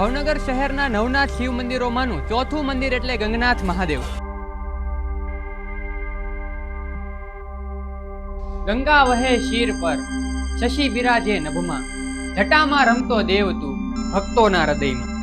ભાવનગર શહેરના નવનાથ શિવ મંદિરોમાંનું ચોથું મંદિર એટલે ગંગનાથ મહાદેવ. ગંગા વહે શીર પર, શશી બિરાજે નભમાં. જટામાં રમતો દેવ તું ભક્તોના હૃદયમાં.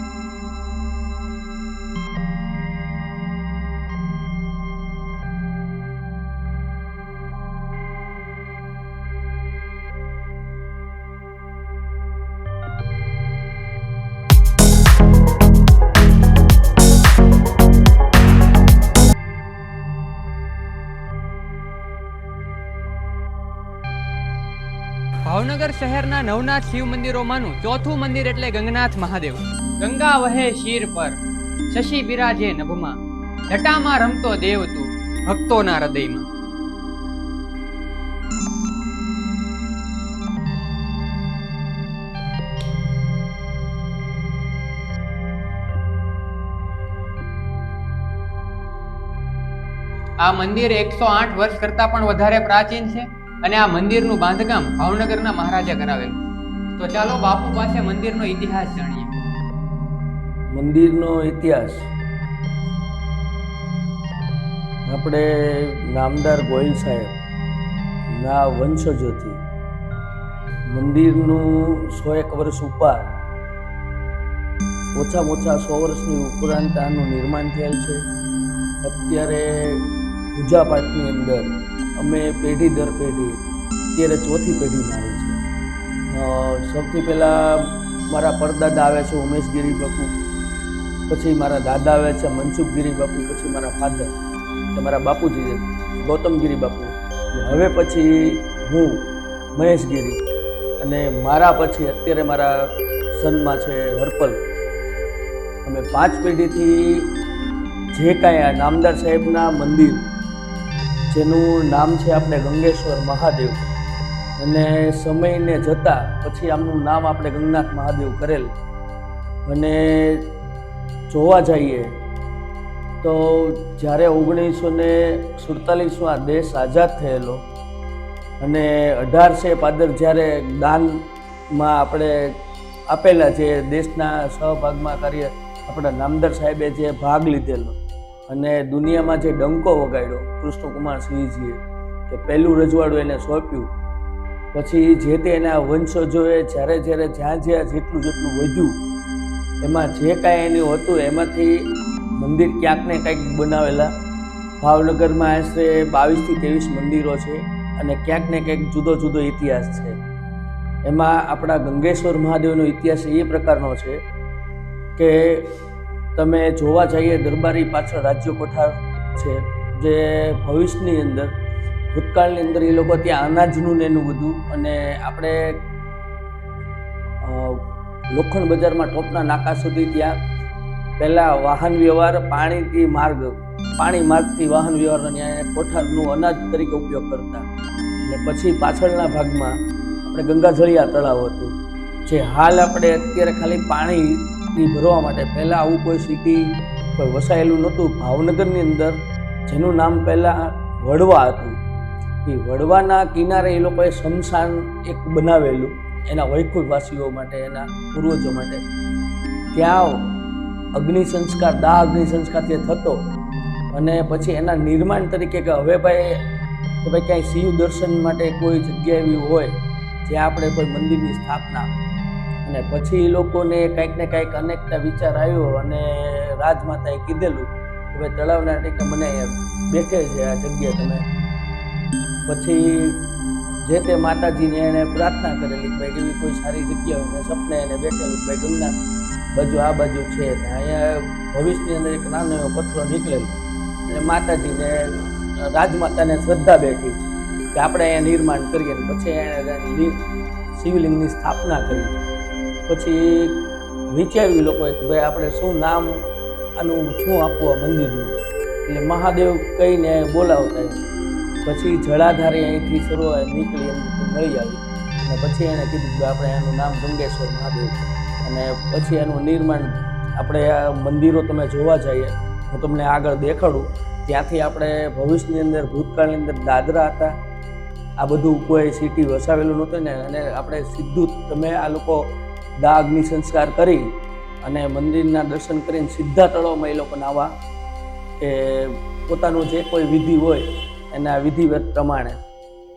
ભાવનગર શહેરના નવનાથ શિવ મંદિરોમાંનું ચોથું મંદિર એટલે ગંગનાથ મહાદેવ. ગંગા વહે શીર પર. શશી બિરાજે નભમાં. જટામાં રમતો દેવ તું, ભક્તોના હૃદયમાં. આ મંદિર એકસો આઠ વર્ષ કરતા પણ વધારે પ્રાચીન છે. અને આ મંદિરનું બાંધકામ ભાવનગરના મહારાજા કરાવેલું. તો ચાલો બાપુ પાસે મંદિરનો ઇતિહાસ જાણીએ. મંદિરનો ઇતિહાસ. આપણે નામદાર ગોયલ સાહેબ, ના વંશજોથી મંદિરનું સો એક વર્ષ ઉપર, ઓછામાં ઓછા સો વર્ષની ઉપરાંત આનું નિર્માણ થયેલ છે. અત્યારે પૂજાપાઠની અંદર અમે પેઢી દર પેઢી, અત્યારે ચોથી પેઢી મારી છે સૌથી પહેલાં મારા પરદાદા આવે છે, ઉમેશગીરી બાપુ. પછી મારા દાદા આવે છે, મનસુખગીરી બાપુ, પછી મારા ફાધર કે મારા બાપુજી ગૌતમ ગૌતમગીરી બાપુ. હવે પછી હું, મહેશગીરી. અને મારા પછી અત્યારે મારા સનમાં છે હર્પલ. અમે પાંચ પેઢીથી જે કાંઈ આ નામદાર સાહેબના મંદિર જેનું નામ છે આપણે ગંગેશ્વર મહાદેવ. અને સમયને જતાં પછી આમનું નામ આપણે ગંગનાથ મહાદેવ કરેલ. અને જોવા જઈએ તો જ્યારે ઓગણીસો ને સુડતાલીસમાં દેશ આઝાદ થયેલો અને અઢારસે પાદર જ્યારે દાનમાં આપણે આપેલા જે દેશના સહભાગમાં કાર્ય આપણા નામદાર સાહેબે જે ભાગ લીધેલો અને દુનિયામાં જે ડંકો વગાડ્યો કૃષ્ણકુમાર સિંહજીએ કે પહેલું રજવાડું એને સોંપ્યું. પછી જે તે એના વંશજોએ જ્યારે જ્યારે જ્યાં જ્યાં જેટલું જેટલું વધ્યું, એમાં જે કાંઈ એનું હતું એમાંથી મંદિર ક્યાંક ને કંઈક બનાવેલા. ભાવનગરમાં આશરે બાવીસથી ત્રેવીસ મંદિરો છે અને ક્યાંક ને ક્યાંક જુદો જુદો ઇતિહાસ છે. એમાં આપણા ગંગેશ્વર મહાદેવનો ઇતિહાસ એ પ્રકારનો છે કે તમે જોવા જઈએ દરબારી પાછળ રાજ્ય કોઠાર છે, જે ભવિષ્યની અંદર, ભૂતકાળની અંદર એ લોકો ત્યાં અનાજનું ને એનું બધું અને આપણે લોખંડ બજારમાં ટોપના નાકા સુધી ત્યાં પહેલાં વાહન વ્યવહાર, પાણીથી માર્ગ, પાણી માર્ગથી વાહન વ્યવહારનો ત્યાં કોઠારનું અનાજ તરીકે ઉપયોગ કરતા. અને પછી પાછળના ભાગમાં આપણે ગંગાજળિયા તળાવ હતું, જે હાલ આપણે અત્યારે ખાલી પાણીથી ભરવા માટે પહેલાં આવું કોઈ સિટી કોઈ વસાયેલું નહોતું. ભાવનગરની અંદર જેનું નામ પહેલાં વડવા હતું. એ વડવાના કિનારે એ લોકોએ શમશાન એક બનાવેલું. એના વૈકુંઠવાસીઓ માટે, એના પૂર્વજો માટે. ત્યાં અગ્નિ સંસ્કાર, દાહ અગ્નિ સંસ્કાર જે થતો અને પછી એના નિર્માણ તરીકે કે હવે ભાઈ કે ભાઈ ક્યાંય શિવ દર્શન માટે કોઈ જગ્યા એવી હોય, જ્યાં આપણે કોઈ મંદિરની સ્થાપના અને પછી એ લોકોને કંઈક ને કંઈક અનેકતા વિચાર આવ્યો અને રાજમાતાએ કીધેલું કે ભાઈ તળાવના ટેકે મને બેઠે છે આ જગ્યા તમે. પછી જે તે માતાજીને એને પ્રાર્થના કરેલી ભાઈ એવી કોઈ સારી જગ્યા હોય સપને એને બેઠેલું ભાઈ ગંગા બાજુ આ બાજુ છે. અહીંયા ભવિષ્યની અંદર એક નાનો એવો પથ્થરો નીકળેલો. અને માતાજીને, રાજમાતાને શ્રદ્ધા બેઠી કે આપણે અહીંયા નિર્માણ કરીએ. પછી એણે શિવલિંગની સ્થાપના કરી. પછી વિચાર્યું લોકોએ કે ભાઈ આપણે શું નામ આનું શું આપવું આ મંદિરનું? એટલે મહાદેવ કહીને બોલાવતા પછી જળાધારે અહીંથી શરૂઆત નીકળી એમ મળી આવી. અને પછી એણે કીધું કે આપણે એનું નામ ગંગેશ્વર મહાદેવ અને પછી એનું નિર્માણ આપણે આ મંદિરો તમે જોવા જઈએ, હું તમને આગળ દેખાડું. ત્યાંથી આપણે ભવિષ્યની અંદર, ભૂતકાળની અંદર દાદરા હતા. આ બધું કોઈ સિટી વસાવેલું નહોતું ને, અને આપણે સીધું તમે આ લોકો દા અગ્નિ સંસ્કાર કરી અને મંદિરના દર્શન કરીને સીધા તળાવમાં એ લોકો નાવા કે પોતાનું જે કોઈ વિધિ હોય એના વિધિવત પ્રમાણે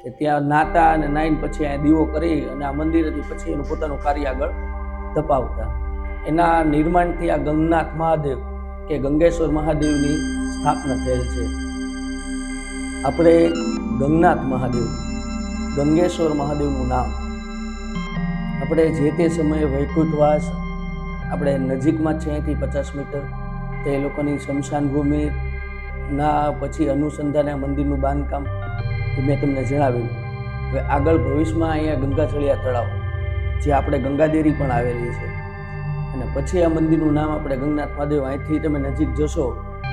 કે ત્યાં નાતા અને નાઈને પછી અહીંયા દીવો કરી અને આ મંદિરેથી પછી એનું પોતાનું કાર્ય આગળ ધપાવતા. એના નિર્માણથી આ ગંગનાથ મહાદેવ કે ગંગેશ્વર મહાદેવની સ્થાપના થયેલ છે. આપણે ગંગનાથ મહાદેવ, ગંગેશ્વર મહાદેવનું નામ આપણે જે તે સમયે વૈકુંઠવાસ આપણે નજીકમાં છે અહીંથી પચાસ મીટર, તે લોકોની શમશાન ભૂમિ ના પછી અનુસંધાને મંદિરનું બાંધકામ એ મેં તમને જણાવ્યું હવે આગળ ભવિષ્યમાં અહીંયા ગંગાજળિયા તળાવ, જે આપણે ગંગાદેરી પણ આવેલી છે. અને પછી આ મંદિરનું નામ આપણે ગંગનાથ મહાદેવ અહીંથી તમે નજીક જશો,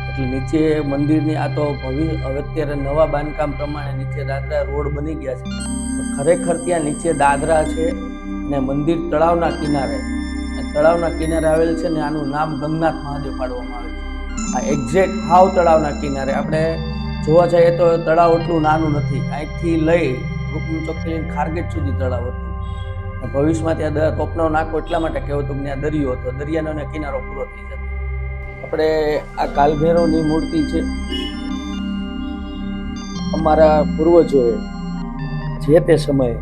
એટલે નીચે મંદિરની આ તો ભવિ હવે અત્યારે નવા બાંધકામ પ્રમાણે નીચે દાદરા રોડ બની ગયા છે. ખરેખર ત્યાં નીચે દાદરા છે અને મંદિર તળાવના કિનારે. તળાવના કિનારે આવેલ છે ને આનું નામ ગંગનાથ મહાદેવ પાડવામાં આવે છે. આ એક્ઝેક્ટ હાવ તળાવના કિનારે. આપણે જોવા જઈએ તો તળાવ એટલું નાનું નથી. અહીંથી લઈ રૂકમ ચોકથી ખારગેટ સુધી તળાવ હતું. ભવિષ્યમાં ત્યાં કોપનો નાકો એટલા માટે કહેવાતું કે ત્યાં દરિયો હતો. દરિયાનો ને કિનારો પૂરો થઈ જતો. આપણે આ કાલભૈરવની મૂર્તિ છે. અમારા પૂર્વજોએ જે તે સમયે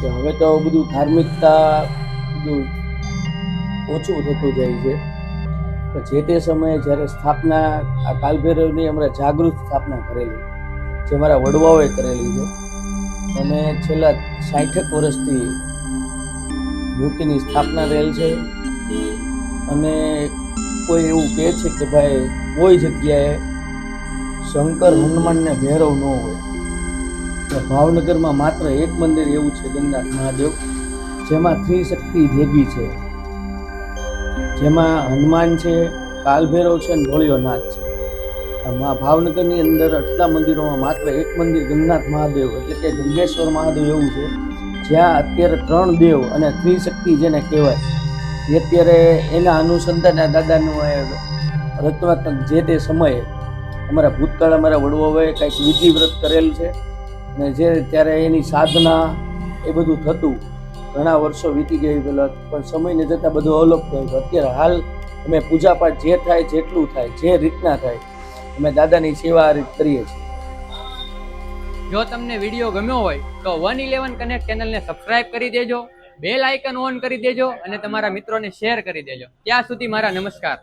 કે હવે તો બધું ધાર્મિકતા બધું ઓછું થતું જાય છે. તો જે તે સમયે જ્યારે સ્થાપના આ કાલભૈરવની અમારે જાગૃત સ્થાપના કરેલી, જે મારા વડવાઓએ કરેલી છે, અને છેલ્લા સાઠેક વર્ષથી મૂર્તિની સ્થાપના રહેલ છે. અને કોઈ એવું કહે છે કે ભાઈ કોઈ જગ્યાએ શંકર હનુમાનને ભૈરવ ન હોય. ભાવનગરમાં માત્ર એક મંદિર એવું છે ગંગનાથ મહાદેવ, જેમાં ત્રિશક્તિ ભેગી છે. જેમાં હનુમાન છે, કાલભૈરવ છે અને ભોળિયોનાથ છે. આમાં ભાવનગરની અંદર આટલા મંદિરોમાં માત્ર એક મંદિર ગંગનાથ મહાદેવ એટલે કે ગંગેશ્વર મહાદેવ એવું છે. જ્યાં અત્યારે ત્રણ દેવ અને ત્રિશક્તિ જેને કહેવાય. એ અત્યારે એના અનુસંધાને દાદાનું એ રચનાત્મક જે તે સમયે અમારા ભૂતકાળ, અમારા વડવાઓએ કંઈક વિધિ વ્રત કરેલ છે. અને જે ત્યારે એની સાધના એ બધું થતું, ઘણા વર્ષો વીતી ગઈ પેલા પણ સમયને જતાં બધું અલોપ થયું અત્યારે હાલ અમે પૂજાપાઠ જે થાય જેટલું થાય, જે રીતના થાય, અમે દાદાની સેવા આ રીત કરીએ છીએ. જો તમને વીડિયો ગમ્યો હોય, તો વન ઇલેવન કનેક્ટ ચેનલને સબસ્ક્રાઇબ કરી દેજો, બેલ આઇકન ઓન કરી દેજો અને તમારા મિત્રોને શેર કરી દેજો. ત્યાં સુધી મારા નમસ્કાર.